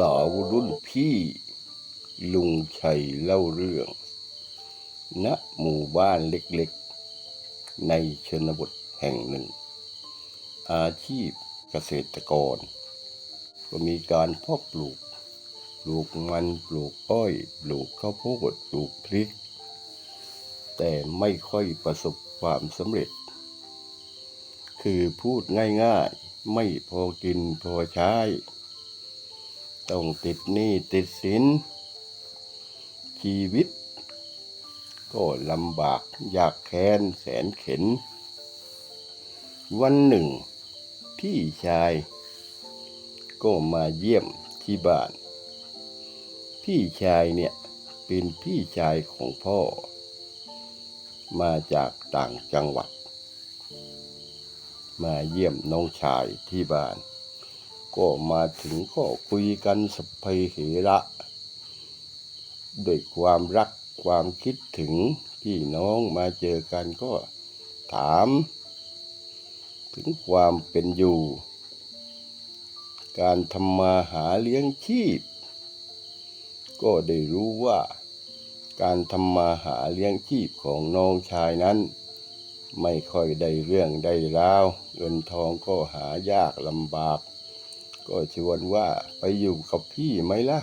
สาวรุ่นพี่ ลุงชัยเล่าเรื่อง ณหมู่บ้านเล็กๆ ในชนบทแห่งหนึ่ง อาชีพเกษตรกร ก็มีการเพาะปลูก ปลูกมันปลูกอ้อย ปลูกข้าวโพดปลูกพริก แต่ไม่ค่อยประสบความสำเร็จ คือพูดง่ายๆ ไม่พอกินพอใช้ ต้องติดหนี้ติดสิน ชีวิต ก็ลำบากยากแค้นแสนเข็น วันหนึ่ง พี่ชาย ก็มาเยี่ยมที่บ้าน พี่ชายเนี่ยเป็นพี่ชายของพ่อ มาจากต่างจังหวัด มาเยี่ยมน้องชายที่บ้าน ก็มาถึงก็คุยกันสพเพเหระด้วยความรักความคิดถึงพี่น้องมาเจอกันก็ถาม ถึงความเป็นอยู่ การทำมาหาเลี้ยงชีพ ก็ได้รู้ว่า การทำมาหาเลี้ยงชีพของน้องชายนั้น ไม่ค่อยได้เรื่องได้ราวเงินทองก็หายากลำบาก ก็ชวนว่าไปอยู่กับพี่ไหมล่ะ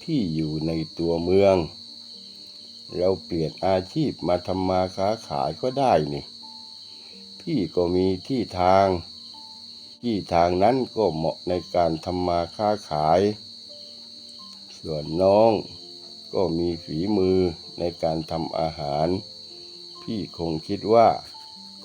พี่อยู่ในตัวเมือง เราเปลี่ยนอาชีพมาทำมาค้าขายก็ได้นี่ พี่ก็มีที่ทาง ที่ทางนั้นก็เหมาะในการทำมาค้าขาย ส่วนน้องก็มีฝีมือในการทำอาหาร พี่คงคิดว่า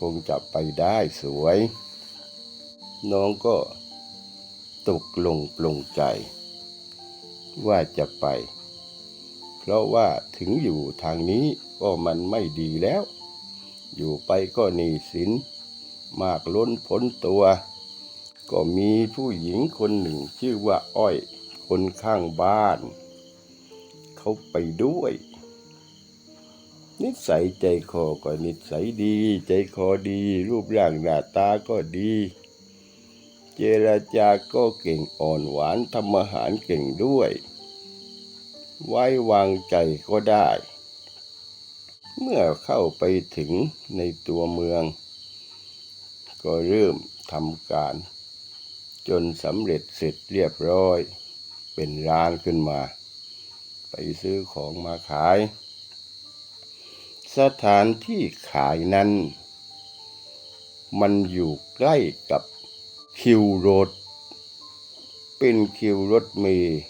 คงจะไปได้สวย น้องก็ตกลงปลงใจ ว่าจะไป เพราะว่าถึงอยู่ทางนี้ก็มันไม่ดีแล้ว อยู่ไปก็หนี้สิน มากล้นพ้นตัว ก็มีผู้หญิงคนหนึ่งชื่อว่าอ้อย คนข้างบ้าน เขาไปด้วยนิสัยใจคอก็นิสัยดี ใจคอดี รูปร่างหน้าตาก็ดี เจรจาก็เก่งอ่อนหวานทำอาหารเก่งด้วย ไว้วางใจก็ได้ เมื่อเข้าไปถึงในตัวเมือง ก็เริ่มทำการ จนสำเร็จเสร็จเรียบร้อย เป็นร้านขึ้นมา ไปซื้อของมาขาย สถานที่ขายนั้น มันอยู่ใกล้กับ คิวรถ เป็นคิวรถเมล์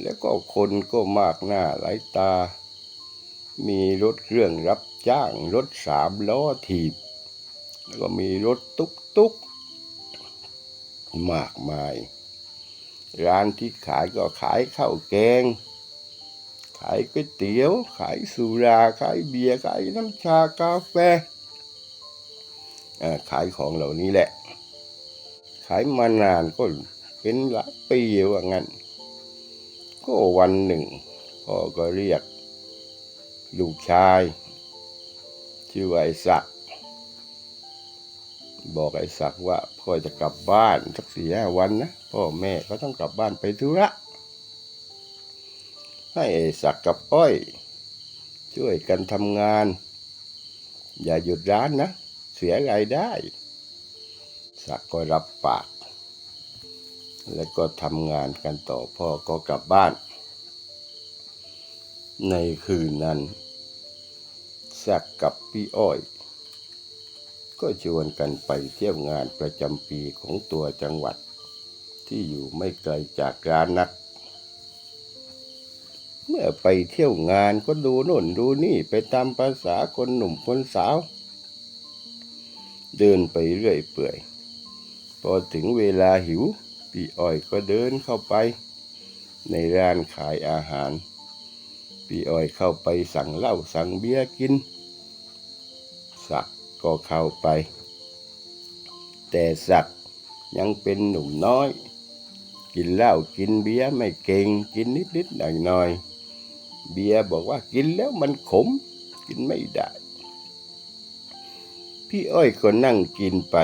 แล้วก็คนก็มากหน้าหลายตา มีรถเครื่องรับจ้าง รถสามล้อถีบ แล้วก็มีรถตุกตุกมากมาย ร้านที่ขายก็ขายข้าวแกง ขายก๋วยเตี๋ยว ขายสุรา ขายเบียร์ ขายน้ำชากาแฟอ่าขายของเหล่านี้แหละ ขายมานานก็เป็นหลายปีว่างั้น ก็วันหนึ่งพ่อก็เรียก ลูกชาย ชื่อไอ้ศักด์บอกไอ้ศักด์ว่าพ่อจะกลับบ้านสักสี่ห้าวันนะพ่อแม่ก็ต้องกลับบ้านไปธุระให้ไอ้ศักด์กับอ้อย ช่วยกันทำงาน อย่าหยุดร้านนะ เสียรายได้ ศักก็รับปาก แล้วก็ทำงานกันต่อพ่อก็กลับบ้าน ในคืนนั้นศักกับพี่อ้อย ก็ชวนกันไปเที่ยวงานประจำปีของตัวจังหวัด ที่อยู่ไม่ไกลจากร้านนัก เมื่อไปเที่ยวงานก็ดูโน่นดูนี่ไปตามภาษาคนหนุ่มคนสาว เดินไปเรื่อยเปื่อย อถึงเวลาหิว พี่อ้อยก็เดินเข้าไป ในร้านขายอาหาร พี่อ้อยเข้าไปสั่งเหล้าสั่งเบียร์กิน สักก็เข้าไป แต่สักยังเป็นหนุ่มน้อย กินเหล้ากินเบียร์ไม่เก่งกินนิดๆหน่อยๆเบียร์บอกว่ากินแล้วมันขมกินไม่ได้ พี่อ้อยก็นั่งกินไป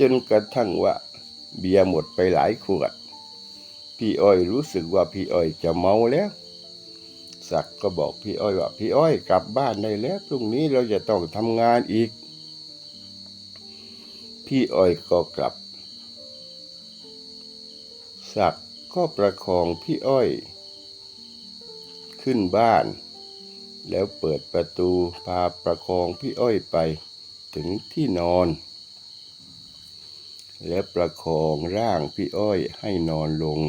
จนกระทั่งว่า เบียร์หมดไปหลายขวด พี่อ้อยรู้สึกว่าพี่อ้อยจะเมาแล้วศักก็บอกพี่อ้อยว่าพี่อ้อยกลับบ้านได้แล้วพรุ่งนี้เราจะต้องทำงานอีก พี่อ้อยก็กลับศักก็ประคองพี่อ้อย ขึ้นบ้าน แล้วเปิดประตูพาประคองพี่อ้อยไปถึงที่นอน และประคองร่างพี่อ้อยให้นอนลง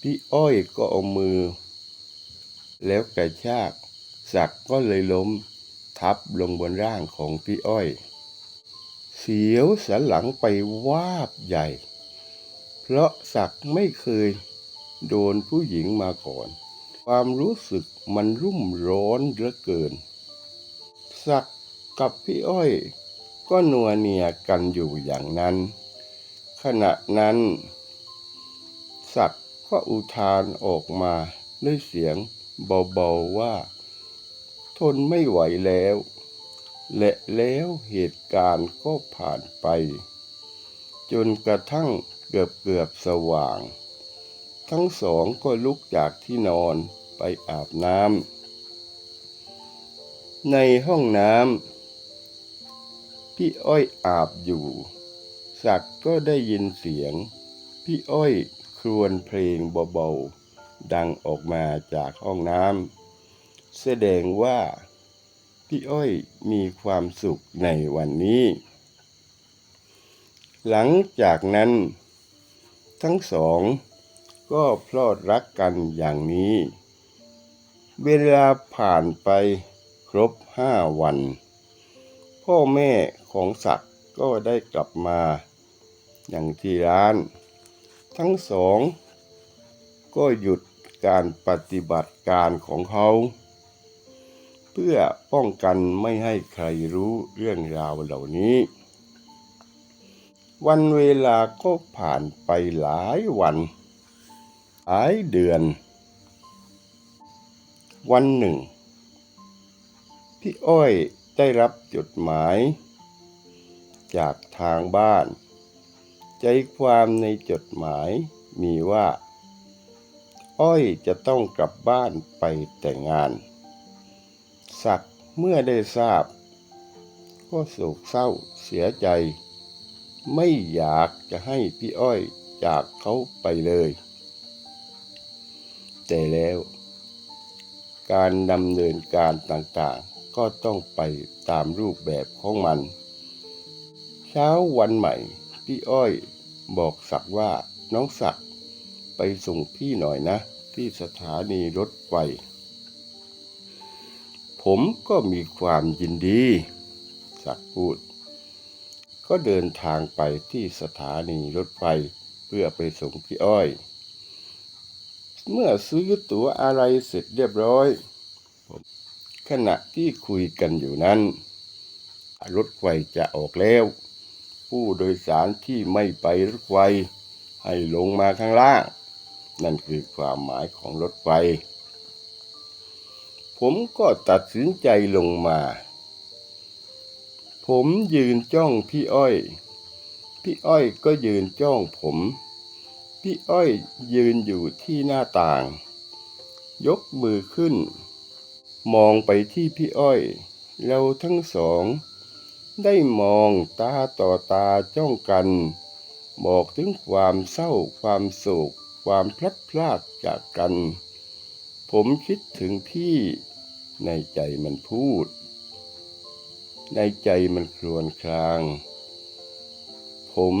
พี่อ้อยก็เอามือ แล้วกระชากสักก็เลยล้มทับลงบนร่างของพี่อ้อย เสียวสันหลังไปวาบใหญ่ เพราะศักไม่เคยโดนผู้หญิงมาก่อน ความรู้สึกมันรุ่มร้อนเหลือเกินศักกับพี่อ้อย ก็นัวเนียกันอยู่อย่างนั้น ขณะนั้นศักดิ์ก็อุทานออกมาด้วยเสียงเบาๆว่า ทนไม่ไหวแล้ว และแล้วเหตุการณ์ก็ผ่านไป จนกระทั่งเกือบเกือบสว่าง ทั้งสองก็ลุกจากที่นอนไปอาบน้ำในห้องน้ำ พี่อ้อยอาบอยู่ ศักก็ได้ยินเสียง พี่อ้อยครวญเพลงเบาๆ ดังออกมาจากห้องน้ำแสดงว่า พี่อ้อยมีความสุขในวันนี้ หลังจากนั้น ทั้งสองก็พลอดรักกันอย่างนี้ เวลาผ่านไปครบห้าวัน พ่อแม่ของศักดิ์ก็ได้กลับมาอย่างที่ร้าน ทั้งสอง ก็หยุดการปฏิบัติการของเขา เพื่อป้องกันไม่ให้ใครรู้เรื่องราวเหล่านี้ วันเวลาก็ผ่านไปหลายวันหลายเดือน วันหนึ่ง พี่อ้อย ได้รับจดหมาย จากทางบ้าน ใจความในจดหมายมีว่า อ้อยจะต้องกลับบ้านไปแต่งงาน ศักเมื่อได้ทราบ ก็โศกเศร้าเสียใจ ไม่อยากจะให้พี่อ้อยจากเขาไปเลย แต่แล้ว การดำเนินการต่างๆ ก็ต้องไปตามรูปแบบของมัน เช้าวันใหม่ พี่อ้อยบอกศักว่าน้องศักไปส่งพี่หน่อยนะ ที่สถานีรถไฟ ผมก็มีความยินดี ศักพูด ก็เดินทางไปที่สถานีรถไฟเพื่อไปส่งพี่อ้อย เมื่อซื้อตั๋วอะไรเสร็จเรียบร้อย ผม ขณะที่คุยกันอยู่นั้น รถไฟจะออกแล้ว ผู้โดยสารที่ไม่ไปรถไฟให้ลงมาข้างล่าง นั่นคือความหมายของรถไฟ ผมก็ตัดสินใจลงมา ผมยืนจ้องพี่อ้อย พี่อ้อยก็ยืนจ้องผม พี่อ้อยยืนอยู่ที่หน้าต่าง ยกมือขึ้น มองไปที่พี่อ้อย เราทั้งสอง ได้มองตาต่อตาจ้องกัน บอกถึงความเศร้าความโศก ความพลัดพรากจากกัน ผมคิดถึงพี่ในใจมันพูด ในใจมันครวญคราง ผม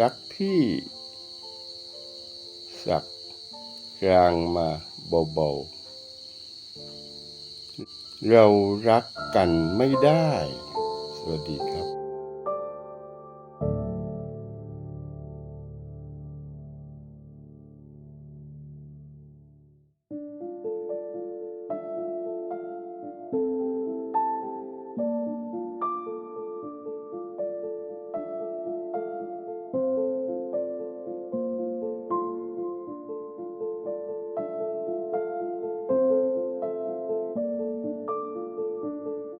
รักพี่ สักกลางมาเบาๆ เรารักกันไม่ได้ สวัสดีครับ